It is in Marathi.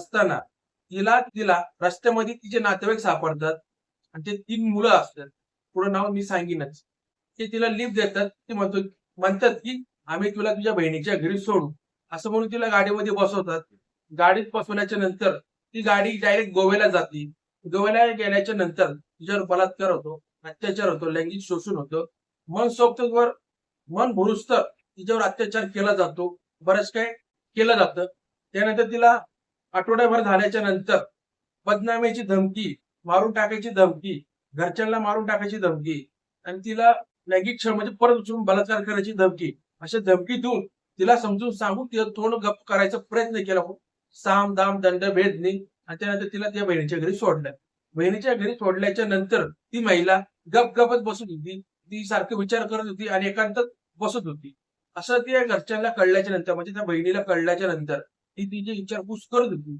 असताना तिला तिला रस्त्यामध्ये तिचे नातेवाईक सापडतात. आणि ते तीन मुलं असतात. पुढं नाव मी सांगीनच. ते तिला लिफ्ट देतात. ते म्हणतो म्हणतात की आम्ही तुला तुझ्या बहिणीच्या घरी सोडू. असं म्हणून तिला गाडीमध्ये बसवतात. गाडीत बसवल्याच्या नंतर ती गाडी डायरेक्ट गोव्याला जाते. गोव्याला गेल्याच्यानंतर तिच्यावर बलात्कार होतो अत्याचार होतो लैंगिक शोषण होतं. मन सोबतवर मन भरुस्तर तिच्यावर अत्याचार केला जातो. बरंच काय केलं जातं. त्यानंतर तिला आठवड्याभर झाल्याच्यानंतर बदनामीची धमकी मारून टाकायची धमकी घरच्यांना मारून टाकायची धमकी आणि तिला लैंगिक क्षण म्हणजे परत उचलून बलात्कार करायची धमकी. अशा धमकी देऊन तिला समजून सांगून तिला तोंड गप्प करायचा प्रयत्न केला साम दाम दंड भेद नाही आणि त्यानंतर तिला त्या बहिणीच्या घरी सोडलं. बहिणीच्या घरी सोडल्याच्या नंतर ती महिला गप गपच बसत होती. ती सारखे विचार करत होती आणि एकांतात बसत होती. असं त्या घरच्यांना कळल्याच्या नंतर म्हणजे त्या बहिणीला कळल्याच्या नंतर ती तिची विचारपूस करत होती